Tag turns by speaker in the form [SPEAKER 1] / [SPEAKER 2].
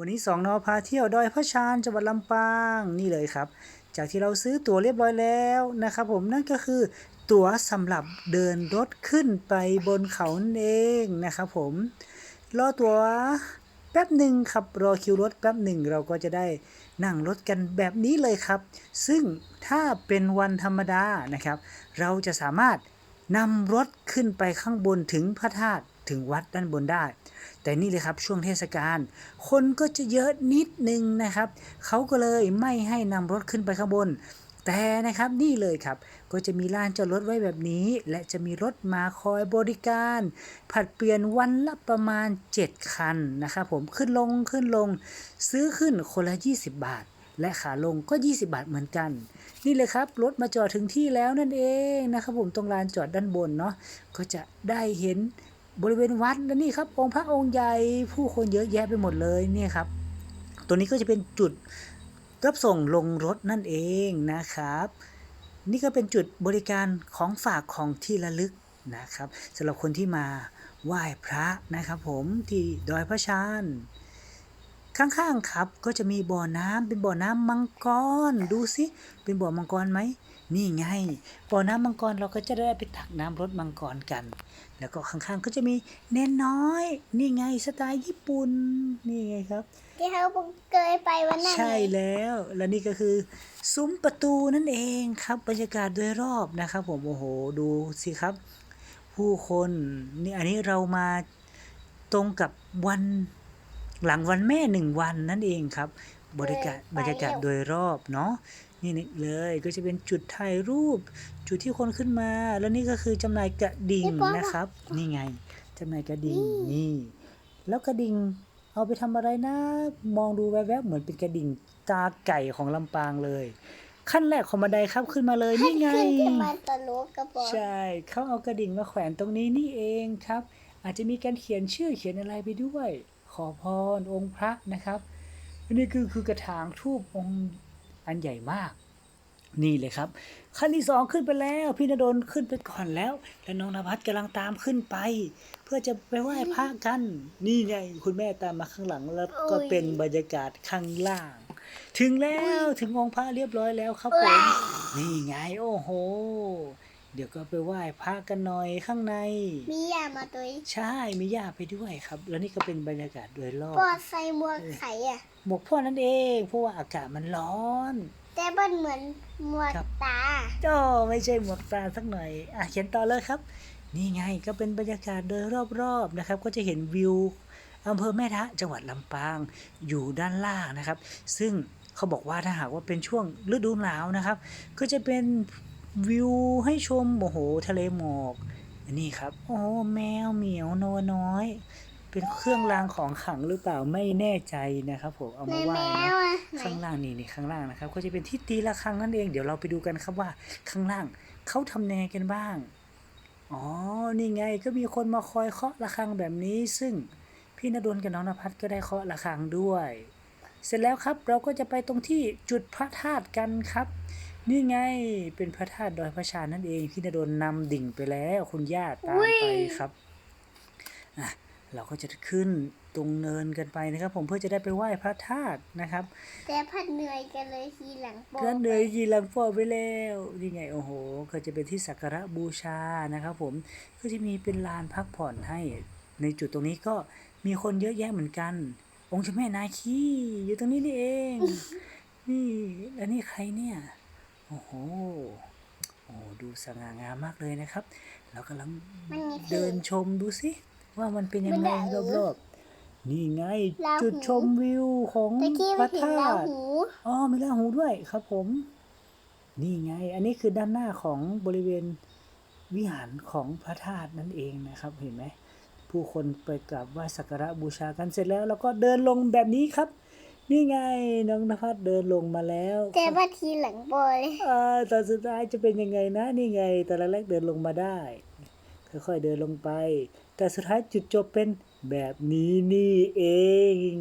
[SPEAKER 1] วันนี้สองนอพาเที่ยวดอยพระชานจังหวัดลำปางนี่เลยครับ จากที่เราซื้อตั๋วเรียบร้อยแล้วนะครับผมนั่นก็คือตั๋วสำหรับเดินรถขึ้นไปบนเขานเองนะครับผมรอตั๋วแป๊บหนึ่งครับรอคิวรถแป๊บหนึ่งเราก็จะได้นั่งรถกันแบบนี้เลยครับ ซึ่งถ้าเป็นวันธรรมดานะครับ เราจะสามารถนำรถขึ้นไปข้างบนถึงพระธาตุ ถึงวัดด้านบนได้ แต่นี่เลยครับช่วงเทศกาลคนก็จะเยอะนิดนึงนะครับเขาก็เลยไม่ให้นำรถขึ้นไปข้างบน แต่นะครับนี่เลยครับก็จะมีลานจอดรถไว้แบบนี้ และจะมีรถมาคอยบริการ ผัดเปลี่ยนวันละประมาณ 7 คันนะครับผมขึ้นลงขึ้นลง ซื้อขึ้นคนละ 20 บาทและขาลงก็ 20 บาทเหมือนกัน นี่เลยครับ รถมาจอดถึงที่แล้วนั่นเองนะครับผมตรงลานจอดด้านบนเนาะก็จะได้เห็น บริเวณวัดและนี่ครับ องค์พระองค์ใหญ่ผู้คนเยอะแยะไปหมดเลยเนี่ยครับ ตัวนี้ก็จะเป็นจุดรับส่งลงรถนั่นเองนะครับ นี่ก็เป็นจุดบริการของฝากของที่ระลึกนะครับสำหรับคนที่มาไหว้พระนะครับผมที่ดอยพระชาน ข้างๆครับ ก็จะมีบ่อน้ำเป็นบ่อน้ำมังกร ดูสิ เป็นบ่อมังกรไหม นี่ไง บ่อน้ำมังกรเราก็จะได้ไปตักน้ำรถมังกรกัน แล้วก็ข้างๆก็จะมีเนนน้อย นี่ไงสไตล์ญี่ปุ่น นี่ไงครับ
[SPEAKER 2] ที่เขาเคยไปวันนั้น
[SPEAKER 1] ใช่
[SPEAKER 2] ไง
[SPEAKER 1] แล้ว และนี่ก็คือ ซุ้มประตูนั่นเองครับบรรยากาศโดยรอบนะครับ ผม โอ้โห ดูสิครับ ผู้คน นี่อันนี้เรามาตรงกับวัน หลังวันแม่หนึ่งวันนั่นเองครับ บรรยากาศบรรยากาศโดยรอบเนาะนี่นี่เลยก็จะเป็นจุดถ่ายรูป จุดที่คนขึ้นมา แล้วนี่ก็คือจำหน่ายกระดิ่งนะครับ นี่ไงจำหน่ายกระดิ่งนี่ แล้วกระดิ่งเอาไปทำอะไรนะ มองดูแวบๆเหมือนเป็นกระดิ่งตาไก่ของลำปางเลย ขั้นแรกของบันไดครับขึ้นมาเลยนี่ไง
[SPEAKER 2] ขึ้นที่มาตะลุกกระบอก
[SPEAKER 1] ใช่เขาเอากระดิ่งมาแขวนตรงนี้นี่เองครับ อาจจะมีการเขียนชื่อเขียนอะไรไปด้วยข อพรองค์พระนะครับอันนี่คือคือกระถางทูบองค์อันใหญ่มาก นี่เลยครับ ขั้นที่สองขึ้นไปแล้ว พี่นดลขึ้นไปก่อนแล้ว และน้องนภัสกำลังตามขึ้นไป เพื่อจะไปไหว้พระกัน นี่ไงคุณแม่ตามมาข้างหลังแล้วก็เป็นบรรยากาศข้างล่าง ถึงแล้วถึงองค์พระเรียบร้อยแล้วครับผมนี่ไงโอ้โห เดี๋ยวก็ไปไหว้พระกันหน่อยข้างใน
[SPEAKER 2] มียามาตัวนี้
[SPEAKER 1] ใช่มีย่าไปด้วยครับ แล้วนี่ก็เป็นบรรยากาศโดยรอบ
[SPEAKER 2] ปอดใส่หมวกไข่อะ
[SPEAKER 1] หมวกพ่อนั่นเองเพราะว่าอากาศมันร้อน
[SPEAKER 2] แต่มันเหมือนหมวก
[SPEAKER 1] ครับ
[SPEAKER 2] ตา
[SPEAKER 1] ก็ไม่ใช่หมวกตาสักหน่อยอะเขียนต่อเลยครับ นี่ไงก็เป็นบรรยากาศโดยรอบๆนะครับ ก็จะเห็นวิวอำเภอแม่ทะจังหวัดลำปางอยู่ด้านล่างนะครับ ซึ่งเขาบอกว่าถ้าหากว่าเป็นช่วงฤดูหนาวนะครับ ก็จะเป็น วิวให้ชมโอ้โหทะเลหมอกอันนี้ครับ โอ้โหแมวเหมียวนวน้อย เป็นเครื่องรางของขลังหรือเปล่าไม่แน่ใจนะครับผมเอา
[SPEAKER 2] ใน
[SPEAKER 1] มาไหว้
[SPEAKER 2] แม
[SPEAKER 1] นะ
[SPEAKER 2] วอะไหน
[SPEAKER 1] ข้างล่างนี่นี่ข้างล่างนะครับ ก็จะเป็นที่ตีระฆังนั่นเองเดี๋ยวเราไปดูกันครับว่าข้างล่างเขาทำยังไงกันบ้างอ๋อ นี่ไงก็มีคนมาคอยเคาะระฆังแบบนี้ ซึ่งพี่นดลกับน้องนภัสก็ได้เคาะระฆังด้วย เสร็จแล้วครับเราก็จะไปตรงที่จุดพระธาตุกันครับ นี่ไงเป็นพระธาตุดอยพระชานั่นเองพี่นดลนำดิ่งไปแล้วคุณย่าตามไปครับอะเราก็จะขึ้นตรงเนินกันไปนะครับ ผมเพื่อจะได้ไปไหว้พระธาตุนะครับ
[SPEAKER 2] แต่พัดเหนื่อยกันเลยทีหลังโป
[SPEAKER 1] ก็เหนื่อยยีรังฟอไปแล้วนี่ไงโอ้โห ก็จะเป็นที่สักการะบูชานะครับ ผมก็จะมีเป็นลานพักผ่อนให้ ในจุดตรงนี้ก็มีคนเยอะแยะเหมือนกัน องค์เจ้าแม่นาคีอยู่ตรงนี้นี่เอง นี่แล้วนี่ใครเนี่ย โอ้โห โอ้ดูสง่างามมากเลยนะครับ เรากำลัง
[SPEAKER 2] มันมี
[SPEAKER 1] เดินชมดูสิว่ามันเป็นยังไงรอบๆนี่ไง
[SPEAKER 2] ลาหู
[SPEAKER 1] จุดชมวิวของ
[SPEAKER 2] ตะกี้
[SPEAKER 1] พ
[SPEAKER 2] มั
[SPEAKER 1] ระ
[SPEAKER 2] นเห็น
[SPEAKER 1] ธา
[SPEAKER 2] ลา
[SPEAKER 1] ตุ
[SPEAKER 2] หู
[SPEAKER 1] อ๋อมีลาหูด้วยครับผม นี่ไง อันนี้คือด้านหน้าของบริเวณวิหารของพระธาตุนั่นเองนะครับ เห็นไหม ผู้คนไปกราบไหว้สักการะบูชากันเสร็จแล้ว แล้วก็เดินลงแบบนี้ครับ นี่ไงน้องนภัสเดินลงมาแล้ว
[SPEAKER 2] แต่พัดทีหลังโปเลย
[SPEAKER 1] อ่าตอนสุดท้ายจะเป็นยังไงนะ นี่ไงตอนแรกๆเดินลงมาได้ ค่อยๆเดินลงไป แต่สุดท้ายจุดจบเป็นแบบนี้นี่เอง